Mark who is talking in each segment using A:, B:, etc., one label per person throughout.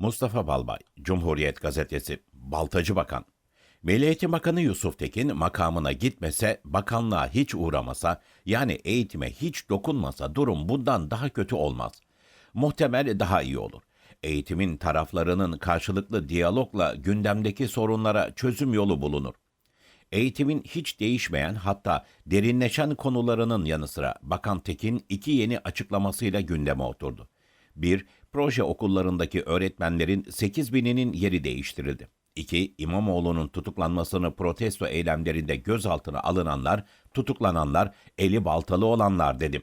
A: Mustafa Balbay, Cumhuriyet Gazetesi, Baltacı Bakan. Milli Eğitim Bakanı Yusuf Tekin makamına gitmese, bakanlığa hiç uğramasa, yani eğitime hiç dokunmasa durum bundan daha kötü olmaz. Muhtemel daha iyi olur. Eğitimin taraflarının karşılıklı diyalogla gündemdeki sorunlara çözüm yolu bulunur. Eğitimin hiç değişmeyen hatta derinleşen konularının yanı sıra Bakan Tekin iki yeni açıklamasıyla gündeme oturdu. 1. Proje okullarındaki öğretmenlerin 8 bininin yeri değiştirildi. 2. İmamoğlu'nun tutuklanmasını protesto eylemlerinde gözaltına alınanlar, tutuklananlar, eli baltalı olanlar dedim.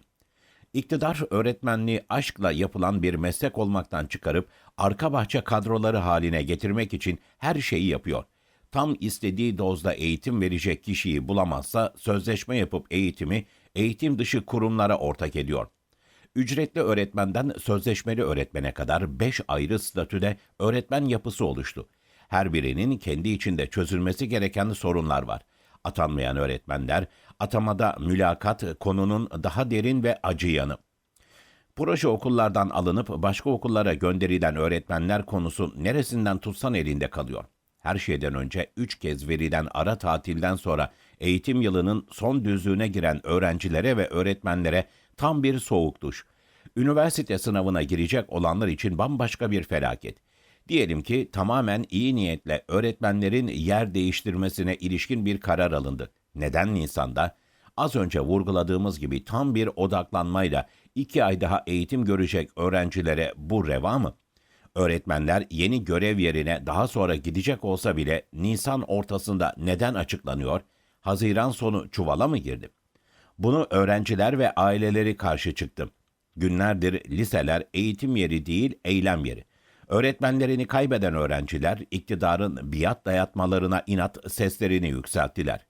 A: İktidar öğretmenliği aşkla yapılan bir meslek olmaktan çıkarıp arka bahçe kadroları haline getirmek için her şeyi yapıyor. Tam istediği dozda eğitim verecek kişiyi bulamazsa sözleşme yapıp eğitimi eğitim dışı kurumlara ortak ediyor. Ücretli öğretmenden sözleşmeli öğretmene kadar 5 ayrı statüde öğretmen yapısı oluştu. Her birinin kendi içinde çözülmesi gereken sorunlar var. Atanmayan öğretmenler, atamada mülakat konunun daha derin ve acı yanı. Proje okullardan alınıp başka okullara gönderilen öğretmenler konusu neresinden tutsan elinde kalıyor. Her şeyden önce 3 kez verilen ara tatilden sonra eğitim yılının son düzlüğüne giren öğrencilere ve öğretmenlere tam bir soğuk duş. Üniversite sınavına girecek olanlar için bambaşka bir felaket. Diyelim ki tamamen iyi niyetle öğretmenlerin yer değiştirmesine ilişkin bir karar alındı. Neden Nisan'da? Az önce vurguladığımız gibi tam bir odaklanmayla iki ay daha eğitim görecek öğrencilere bu reva mı? Öğretmenler yeni görev yerine daha sonra gidecek olsa bile Nisan ortasında neden açıklanıyor? Haziran sonu çuvala mı girdi? Bunu öğrenciler ve aileleri karşı çıktı. Günlerdir liseler eğitim yeri değil, eylem yeri. Öğretmenlerini kaybeden öğrenciler iktidarın biat dayatmalarına inat seslerini yükselttiler.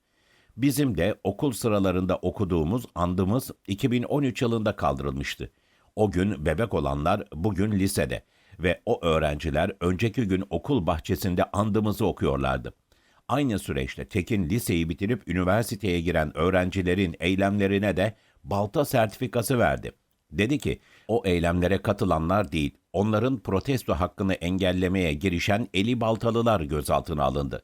A: Bizim de okul sıralarında okuduğumuz andımız 2013 yılında kaldırılmıştı. O gün bebek olanlar bugün lisede ve o öğrenciler önceki gün okul bahçesinde andımızı okuyorlardı. Aynı süreçte Tekin liseyi bitirip üniversiteye giren öğrencilerin eylemlerine de balta sertifikası verdi. Dedi ki, o eylemlere katılanlar değil, onların protesto hakkını engellemeye girişen eli baltalılar gözaltına alındı.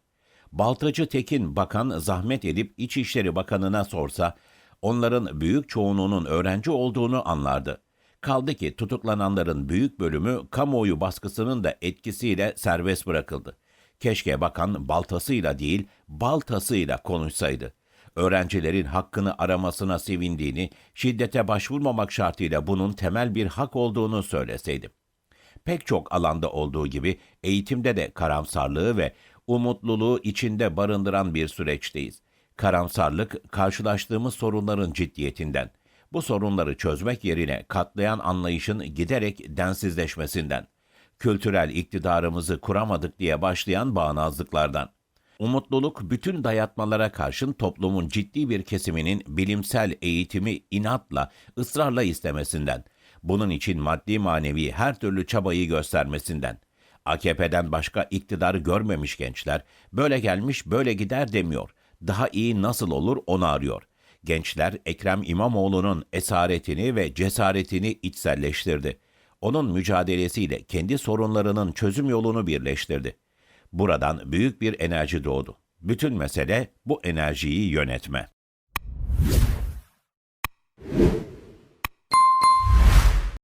A: Baltacı Tekin bakan zahmet edip İçişleri Bakanı'na sorsa, onların büyük çoğunluğunun öğrenci olduğunu anlardı. Kaldı ki tutuklananların büyük bölümü kamuoyu baskısının da etkisiyle serbest bırakıldı. Keşke bakan baltasıyla değil, baltasıyla konuşsaydı. Öğrencilerin hakkını aramasına sevindiğini, şiddete başvurmamak şartıyla bunun temel bir hak olduğunu söyleseydi. Pek çok alanda olduğu gibi eğitimde de karamsarlığı ve umutluluğu içinde barındıran bir süreçteyiz. Karamsarlık karşılaştığımız sorunların ciddiyetinden. Bu sorunları çözmek yerine katlayan anlayışın giderek densizleşmesinden. Kültürel iktidarımızı kuramadık diye başlayan bağnazlıklardan. Umutluluk bütün dayatmalara karşın toplumun ciddi bir kesiminin bilimsel eğitimi inatla, ısrarla istemesinden. Bunun için maddi manevi her türlü çabayı göstermesinden. AKP'den başka iktidarı görmemiş gençler, böyle gelmiş böyle gider demiyor. Daha iyi nasıl olur onu arıyor. Gençler Ekrem İmamoğlu'nun esaretini ve cesaretini içselleştirdi. Onun mücadelesiyle kendi sorunlarının çözüm yolunu birleştirdi. Buradan büyük bir enerji doğdu. Bütün mesele bu enerjiyi yönetme.